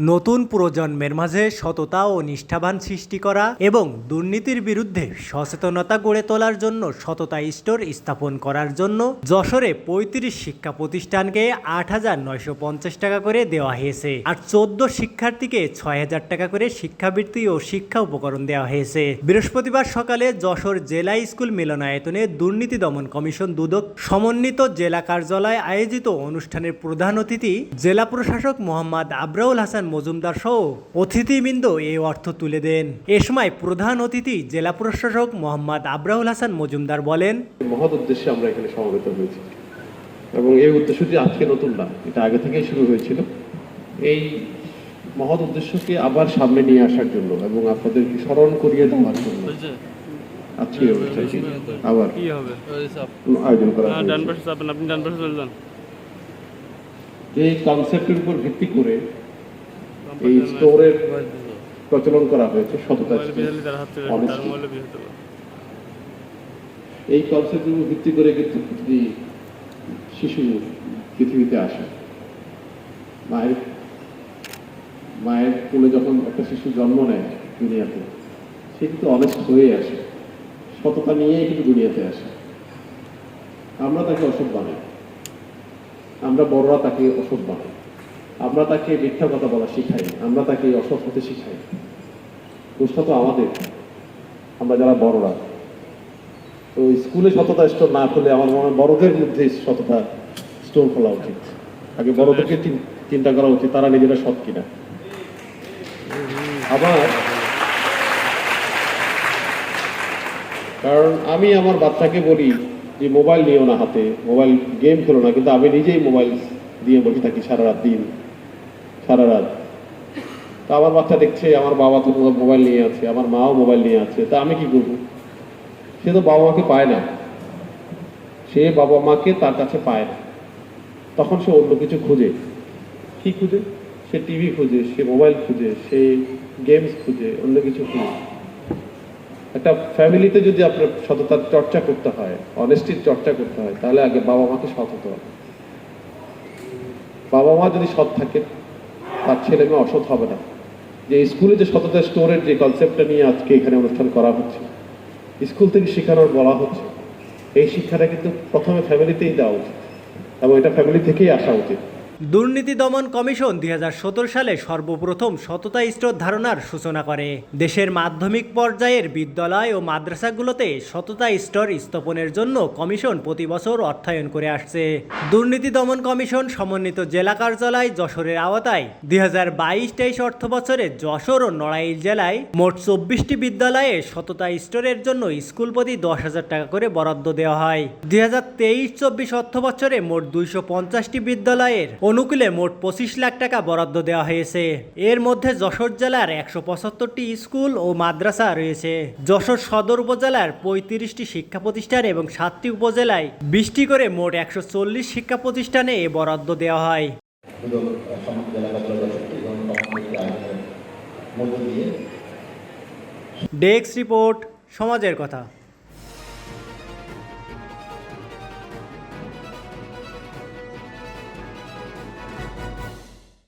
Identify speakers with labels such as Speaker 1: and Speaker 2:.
Speaker 1: নতুন প্রজন্মের মাঝে সততা ও নিষ্ঠাবান সৃষ্টি করা এবং দুর্নীতির বিরুদ্ধে সচেতনতা গড়ে তোলার জন্য সততা স্টোর স্থাপন করার জন্য যশোরে পঁয়ত্রিশ শিক্ষা প্রতিষ্ঠানকে আট হাজার নয়শো পঞ্চাশ টাকা করে দেওয়া হয়েছে আর চোদ্দ শিক্ষার্থীকে ছয় হাজার টাকা করে শিক্ষাবৃত্তি ও শিক্ষা উপকরণ দেওয়া হয়েছে। বৃহস্পতিবার সকালে যশোর জেলা স্কুল মিলনায়তনে দুর্নীতি দমন কমিশন দুদক সমন্বিত জেলা কার্যালয়ে আয়োজিত অনুষ্ঠানের প্রধান অতিথি জেলা প্রশাসক মোহাম্মদ আবরাউল হাসান মজুমদার সহ অতিথিবৃন্দ এই অর্থ তুলে দেন। এ সময় প্রধান অতিথি জেলা প্রশাসক মোহাম্মদ আবরাউল হাসান মজুমদার বলেন
Speaker 2: মহৎ উদ্দেশ্যে আমরা এখানে সমবেত হয়েছি। এবং এই উদ্দেশ্যটি আজকে নতুন না এটা আগে থেকেই শুরু হয়েছিল। এই মহৎ উদ্দেশ্যকে আবার সামনে নিয়ে আসার জন্য এবং আপনাদেরকে স্মরণ করিয়ে দেওয়ার জন্য আজকে এই অনুষ্ঠানটি আবার আয়োজন করা
Speaker 3: হ্যাঁ,
Speaker 2: যে কনসেপ্টের উপর ভিত্তি করে এই স্টোরের প্রচলন করা হয়েছে সততা এই কনসেপ্টের উপর ভিত্তি করে কিন্তু প্রতিটি শিশু পৃথিবীতে আসে। মায়ের মায়ের কোলে যখন একটা শিশু জন্ম নেয় দুনিয়াতে সে কিন্তু অনেস্ট হয়ে আসে। সততা নিয়েই কিন্তু দুনিয়াতে আসে। আমরা তাকে অসৎ বানাই। আমরা বড়রা তাকে অসৎ বানাই। আমরা তাকে মিথ্যা কথা বলা শিখাই আমরা তাকে অসৎ হতে শিখাই দোষটা তো আমাদের, আমরা যারা বড়রা। তো স্কুলে সততা স্টোর না খুলে আমার মনে হয় বড়দের মধ্যে সততা স্টোর খোলা উচিত। আগে বড়দেরকে চিন্তা করা উচিত, তারা নিজেরা সৎ কিনা। আবার, কারণ আমি আমার বাচ্চাকে বলি যে মোবাইল নিও না হাতে, মোবাইল গেম খেলো না, কিন্তু আমি নিজেই মোবাইল দিয়ে বসে থাকি সারা রাত দিন। সারা রাত। তা আমার বাচ্চা দেখছে, আমার বাবা তো মোবাইল নিয়ে আছে, আমার মাও মোবাইল নিয়ে আছে, তা আমি কি করব? সে তো বাবা মাকে পায় না। সে বাবা মাকে তার কাছে পায় না। তখন সে অন্য কিছু খুঁজে। কি খুঁজে? সে টিভি খুঁজে, সে মোবাইল খুঁজে, সে গেমস খুঁজে, অন্য কিছু খুঁজে। একটা ফ্যামিলিতে যদি আপনার সততার চর্চা করতে হয় অনেস্টির চর্চা করতে হয়, তাহলে আগে বাবা মাকে সৎ হতে হবে। বাবা মা যদি সৎ থাকে তার ছেলে মেয়ে অসৎ হবে না। যে স্কুলে যে সততা স্টোরের যে কনসেপ্টটা নিয়ে আজকে এখানে অনুষ্ঠান করা হচ্ছে, স্কুল থেকে শেখানোর বলা হচ্ছে, এই শিক্ষাটা কিন্তু প্রথমে ফ্যামিলিতেই দেওয়া উচিত এবং এটা ফ্যামিলি থেকেই আসা উচিত।
Speaker 1: দুর্নীতি দমন কমিশন দুই হাজার সতেরো সালে সর্বপ্রথম সততা স্টোর ধারণার সূচনা করে। দেশের মাধ্যমিক পর্যায়ের বিদ্যালয় ও মাদ্রাসাগুলোতে সততা স্টোর স্থাপনের জন্য কমিশন প্রতি বছর অর্থায়ন করে আসছে। দুর্নীতি দমন কমিশন সমন্বিত জেলা কার্যালয় যশোরের আওতায় দুই হাজার বাইশ তেইশ অর্থ বছরে যশোর ও নড়াইল জেলায় মোট চব্বিশটি বিদ্যালয়ে সততা স্টোরের জন্য স্কুল প্রতি দশ হাজার টাকা করে বরাদ্দ দেওয়া হয়। দুই হাজার তেইশ চব্বিশ অর্থ বছরে মোট দুইশো পঞ্চাশটি বিদ্যালয়ের অনুকূলে মোট পঁচিশ লাখ টাকা বরাদ্দ দেওয়া হয়েছে। এর মধ্যে যশোর জেলার একশো স্কুল ও মাদ্রাসা রয়েছে। যশোর সদর উপজেলার পঁয়ত্রিশটি শিক্ষা প্রতিষ্ঠান এবং সাতটি উপজেলায় বৃষ্টি করে মোট একশো চল্লিশ শিক্ষা প্রতিষ্ঠানে এ বরাদ্দ দেওয়া হয়। ডেস্ক রিপোর্ট, সমাজের কথা।